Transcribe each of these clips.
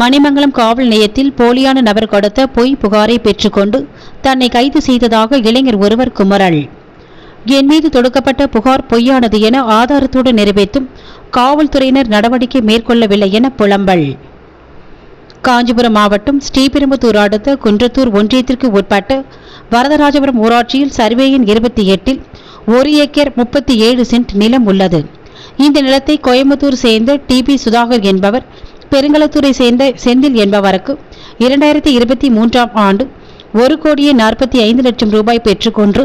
மணிமங்கலம் காவல் நிலையத்தில் போலியான நபர் கொடுத்த பொய் புகாரை பெற்றுக்கொண்டு தன்னை கைது செய்ததாக இளைஞர் ஒருவர் குமரல். என் மீது தொடுக்கப்பட்ட புகார் பொய்யானது என ஆதாரத்தோடு நிறைவேற்றும் காவல்துறையினர் நடவடிக்கை மேற்கொள்ளவில்லை என புலம்பல். காஞ்சிபுரம் மாவட்டம் ஸ்ரீபெரும்புத்தூர் அடுத்த குன்றத்தூர் ஒன்றியத்திற்கு உட்பட்ட வரதராஜபுரம் ஊராட்சியில் சர்வேயின் இருபத்தி எட்டில் ஒரு ஏக்கர் முப்பத்தி ஏழு சென்ட் நிலம் உள்ளது. இந்த நிலத்தை கோயம்புத்தூர் சேர்ந்த டிபி சுதாகர் என்பவர் பெருங்களத்தூரை சேர்ந்த செந்தில் என்பவருக்கு இரண்டாயிரத்தி இருபத்தி மூன்றாம் ஆண்டு ஒரு கோடியே நாற்பத்தி ஐந்து லட்சம் ரூபாய் பெற்றுக்கொண்டு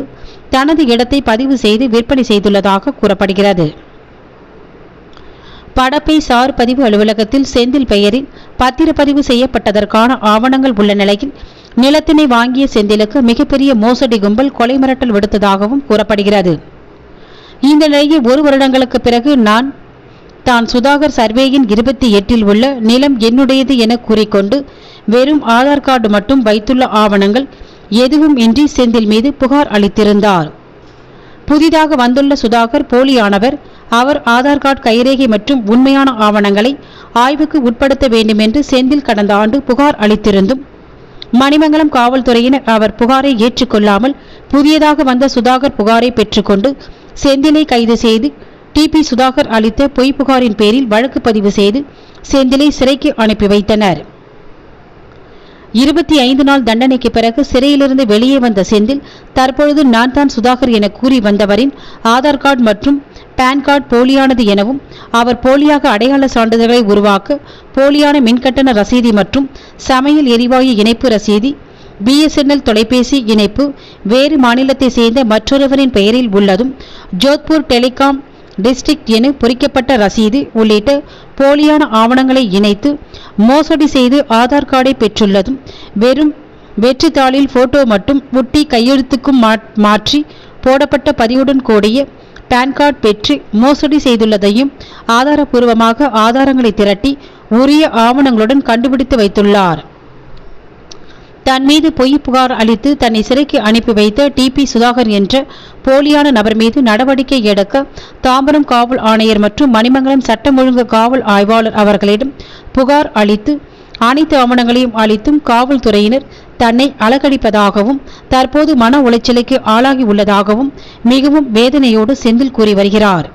தனது இடத்தை பதிவு செய்து விற்பனை செய்துள்ளதாக கூறப்படுகிறது. படப்பை சார் பதிவு அலுவலகத்தில் செந்தில் பெயரில் பத்திரப்பதிவு செய்யப்பட்டதற்கான ஆவணங்கள் உள்ள நிலையில் நிலத்தினை வாங்கிய செந்திலுக்கு மிகப்பெரிய மோசடி கும்பல் கொலை மிரட்டல் விடுத்ததாகவும் கூறப்படுகிறது. இந்த நிலையில் ஒரு வருடங்களுக்கு பிறகு நான் தான் சுதாகர் சர்வேயின் இருபத்தி எட்டில் உள்ள நிலம் என்னுடையது என கூறிக்கொண்டு வெறும் ஆதார் கார்டு மட்டும் வைத்துள்ள ஆவணங்கள் எதுவும் இன்றி செந்தில் மீது புகார் அளித்திருந்தார். புதிதாக வந்துள்ள சுதாகர் போலியானவர் அவர் ஆதார் கார்டு கைரேகை மற்றும் உண்மையான ஆவணங்களை ஆய்வுக்கு உட்படுத்த வேண்டும் என்று செந்தில் கடந்த ஆண்டு புகார் அளித்திருந்தும் மணிமங்கலம் காவல்துறையினர் அவர் புகாரை ஏற்றுக்கொள்ளாமல் புதியதாக வந்த சுதாகர் புகாரை பெற்றுக்கொண்டு செந்திலை கைது செய்து டிபி சுதாகர் அளித்த பொய் புகாரின் பேரில் வழக்கு பதிவு செய்து செந்திலை சிறைக்கு அனுப்பி வைத்தனர். இருபத்தி ஐந்து நாள் தண்டனைக்கு பிறகு சிறையிலிருந்து வெளியே வந்த செந்தில் தற்பொழுது நான் தான் சுதாகர் என கூறி வந்தவரின் ஆதார் கார்டு மற்றும் பான் கார்டு போலியானது எனவும் அவர் போலியாக அடையாள சான்றிதழ்களை உருவாக்க போலியான மின்கட்டண ரசீதி மற்றும் சமையல் எரிவாயு இணைப்பு ரசீதி பிஎஸ்என்எல் தொலைபேசி இணைப்பு வேறு மாநிலத்தை சேர்ந்த மற்றொருவரின் பெயரில் உள்ளதும் ஜோத்பூர் டெலிகாம் டிஸ்ட்ரிக்ட் என பொறிக்கப்பட்ட ரசீது உள்ளிட்ட போலியான ஆவணங்களை இணைத்து மோசடி செய்து ஆதார் கார்டை பெற்றுள்ளதும் வெறும் வெற்றித்தாளில் போட்டோ மட்டும் ஒட்டி கையெழுத்துக்கும் மா- மாற்றி போடப்பட்ட பதிவுடன் கூடிய பான் கார்டு பெற்று மோசடி செய்துள்ளதையும் ஆதாரபூர்வமாக ஆதாரங்களை திரட்டி உரிய ஆவணங்களுடன் கண்டுபிடித்து வைத்துள்ளார். தன் மீது பொய் புகார் அளித்து தன்னை சிறைக்கு அனுப்பி வைத்த டிபி சுதாகர் என்ற போலியான நபர் மீது நடவடிக்கை எடுக்க தாம்பரம் காவல் ஆணையர் மற்றும் மணிமங்கலம் சட்டம் ஒழுங்கு காவல் ஆய்வாளர் அவர்களிடம் புகார் அளித்து அனைத்து ஆவணங்களையும் அளித்தும் காவல்துறையினர் தன்னை அலகடிப்பதாகவும் தற்போது மன உளைச்சலுக்கு ஆளாகி உள்ளதாகவும் மிகவும் வேதனையோடு செந்தில் கூறி வருகிறார்.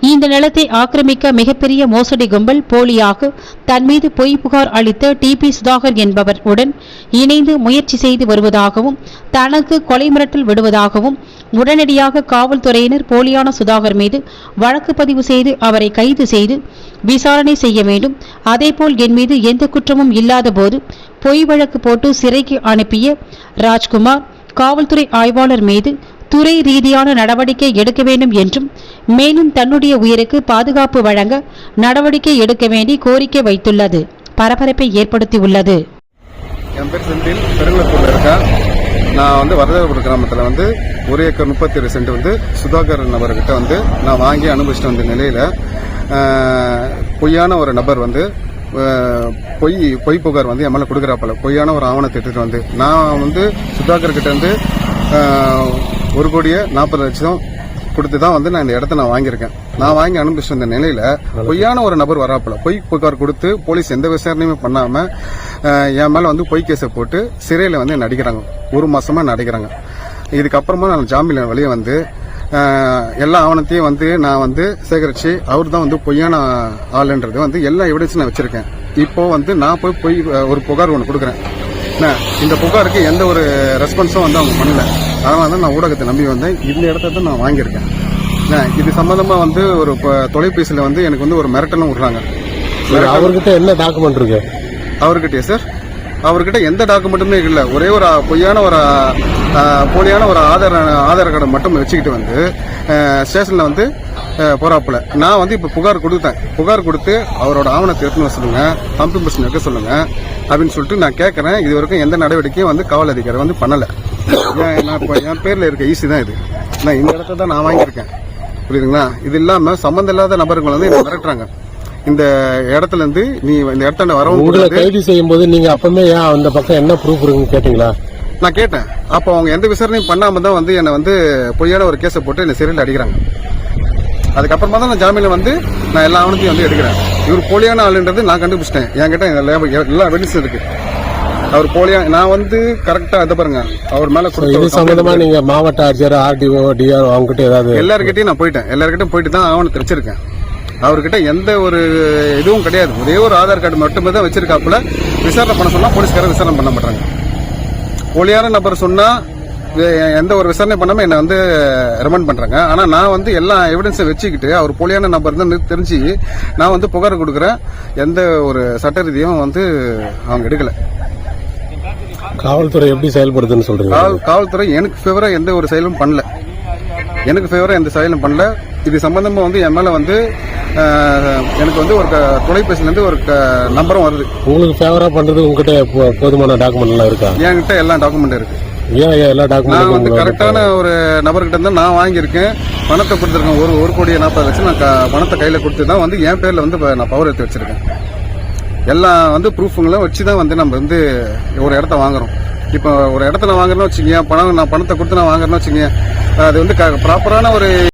இந்த நிலத்தை ஆக்கிரமிக்க மிகப்பெரிய மோசடி கும்பல் போலியாக தன் மீது பொய் புகார் அளித்த டிபி சுதாகர் என்பவர் உடன் இணைந்து முயற்சி செய்து வருவதாகவும் தனக்கு கொலை மிரட்டல் விடுவதாகவும் உடனடியாக காவல்துறையினர் போலியான சுதாகர் மீது வழக்கு பதிவு செய்து அவரை கைது செய்து விசாரணை செய்ய வேண்டும். அதேபோல் என் மீது எந்த குற்றமும் இல்லாத போது பொய் வழக்கு போட்டு சிறைக்கு அனுப்பிய ராஜ்குமார் காவல்துறை ஆய்வாளர் மீது துறை ரீதியான நடவடிக்கை எடுக்க வேண்டும் என்றும் மேலும் தன்னுடைய உயிருக்கு பாதுகாப்பு வழங்க நடவடிக்கை எடுக்க வேண்டி கோரிக்கை வைத்துள்ளது. பரபரப்பை ஏற்படுத்தியுள்ளது. என் பேர் செந்தில் பெருங்குளத்தூர்ல இருக்கேன் நான் வந்து வரதபுரம் கிராமத்தில் வந்து ஒரு ஏக்கர் முப்பத்தி ஏழு சென்ட் வந்து சுதாகர் நபர்கிட்ட வந்து நான் வாங்கி அனுபவிச்சுட்டு வந்த நிலையில் பொய்யான ஒரு நபர் வந்து பொய் பொய் புகார் வந்து என் மேலே கொடுக்குறாப்பல. பொய்யான ஒரு ஆவணத்தை எடுத்துட்டு வந்து நான் வந்து சுதாகர் கிட்ட வந்து ஒரு கோடியே நாற்பது லட்சம் கொடுத்து தான் வந்து நான் இந்த இடத்த நான் வாங்கியிருக்கேன். நான் வாங்கி அனுப்பிச்சு வந்த நிலையில பொய்யான ஒரு நபர் வராப்புல பொய் புகார் கொடுத்து போலீஸ் எந்த விசாரணையுமே பண்ணாம என் மேல வந்து பொய் கேஸை போட்டு சிறையில வந்து என்ன அடிக்கிறாங்க. ஒரு மாசமா என்ன அடிக்கிறாங்க. இதுக்கப்புறமா நான் ஜாமீன் வெளியே வந்து எல்லா ஆவணத்தையும் வந்து நான் வந்து சேகரிச்சு அவர் தான் வந்து பொய்யான ஆளுன்றது வந்து எல்லா எவிடன்ஸும் நான் வச்சிருக்கேன். இப்போ வந்து நான் போய் பொய் ஒரு புகார் ஒன்று கொடுக்குறேன். இந்த புகாருக்கு எந்த ஒரு ரெஸ்பான்ஸும் வந்து அவங்க பண்ணல. அதனால தான் நான் ஊடகத்தை நம்பி வந்தேன். இந்த இடத்த தான் நான் வாங்கியிருக்கேன். இது சம்பந்தமா வந்து ஒரு தொலைபேசியில வந்து எனக்கு வந்து ஒரு மிரட்டலும் விடுறாங்க. அவர்கிட்ட என்ன டாக்குமெண்ட் இருக்கு? அவர்கிட்டயே சார் அவர்கிட்ட எந்த டாக்குமெண்ட்டுமே இல்லை. ஒரே ஒரு பொய்யான ஒரு போலியான ஒரு ஆதார் ஆதார் கார்டை மட்டும் வச்சுக்கிட்டு வந்து ஸ்டேஷனில் வந்து போறாப்புல. நான் வந்து இப்போ புகார் கொடுத்தேன். புகார் கொடுத்து அவரோட ஆவணத்தை எடுத்துன்னு வர சொல்லுங்க. பம்பிங் மிஷின் வைக்க சொல்லுங்க. அப்படின்னு சொல்லிட்டு நான் கேட்கறேன் இது வரைக்கும் எந்த நடவடிக்கையும் வந்து காவல் அதிகாரி வந்து பண்ணல. நான் இப்போ என் பேர்ல இருக்க ஈஸி தான் இது. நான் இந்த இடத்த தான் நான் வாங்கியிருக்கேன். புரியுதுங்களா? இது இல்லாம சம்மந்தம் இல்லாத நபர்கள் வந்து என்னை மிரட்டுறாங்க. இந்த இடத்துல இருந்து நீ இந்த இடத்தாண்ட வரவும் உங்களை. கைது செய்யும் போது நீங்க அப்பமே ஏன் அந்த பக்கம் என்ன ப்ரூஃப் இருக்குன்னு கேட்டீங்களா? நான் கேட்டேன். அப்போ அவங்க எந்த விசாரணையும் பண்ணாம தான் வந்து என்னை வந்து பொய்யான ஒரு கேஸை போட்டு என்னை சிறையில் அடிக்கிறாங்க. அதுக்கப்புறமா தான் நான் ஜாமீன்ல வந்து நான் எல்லா ஆவணத்தையும் வந்து எடுக்கிறேன். இவர் போலியான ஆளுன்றது நான் கண்டுபிடிச்சிட்டேன். என்கிட்ட எல்லா- எவிடன்ஸும் இருக்கு. அவர் போலியா நான் வந்து கரெக்டா இதை பாருங்க. அவர் மேல இது சம்பந்தமா நீங்க மாவட்ட ஆட்சியர் ஆர்டிஓ டிஆர் அவங்ககிட்ட ஏதாவது எல்லார்கிட்டயும் நான் போயிட்டேன். எல்லார்கிட்டயும் போயிட்டு தான் ஆவணத்தை வச்சிருக்கேன் அவர்கிட்ட எந்த ஒரு இதுவும் கிடையாது. ஒரே ஒரு ஆதார் கார்டு மட்டுமே தான் வச்சிருக்காப்புல. விசாரணை பண்ண சொன்னா போலீஸ்காரர் விசாரணை பண்ண மாட்டாங்க. போலியான நபர் சொன்னா எந்த ஒரு விசாரணை பண்ணாம என்ன வந்து ரிமாண்ட் பண்றாங்க. ஆனா நான் வந்து எல்லா எவிடன்ஸை வச்சுக்கிட்டு அவர் போலியான நபர் தான் தெரிஞ்சு நான் வந்து புகார் கொடுக்குறேன். எந்த ஒரு சட்ட ரீதியும் வந்து அவங்க எடுக்கல. காவல்துறை எப்படி செயல்படுதுன்னு சொல்றீங்க? காவல் காவல்துறை எனக்கு ஃபேவரா எந்த ஒரு செயலும் பண்ணல. எனக்கு ஃபேவரா எந்த செயலும் பண்ணல. இது சம்பந்தமா வந்து என் மேல வந்து எனக்கு வந்து ஒரு இருந்து ஒரு நம்பரும் வருது. உங்களுக்கு ஃபேவரா பண்றது உங்ககிட்ட போதுமான டாக்குமெண்ட் எல்லாம் இருக்கா? என்கிட்ட எல்லா டாக்குமெண்ட் இருக்கு. ஏன் எல்லா நான் வந்து டாக்குமெண்ட் கரெக்டான ஒரு நபர்கிட்ட இருந்து நான் வாங்கியிருக்கேன். பணத்தை கொடுத்துருக்கேன். ஒரு ஒரு கோடி நாற்பது லட்சம் நான் பணத்தை கையில கொடுத்து தான் வந்து என் பேர்ல வந்து நான் பவர் எடுத்து வச்சிருக்கேன். எல்லாம் வந்து ப்ரூஃபுங்களும் வச்சு தான் வந்து நம்ம வந்து ஒரு இடத்த வாங்குறோம். இப்போ ஒரு இடத்துல வாங்குறோம்னு வச்சுக்கோங்க பணம் நான் பணத்தை கொடுத்து நான் வாங்குறேன்னு வச்சுக்கோங்க அது வந்து ப்ராப்பரான ஒரு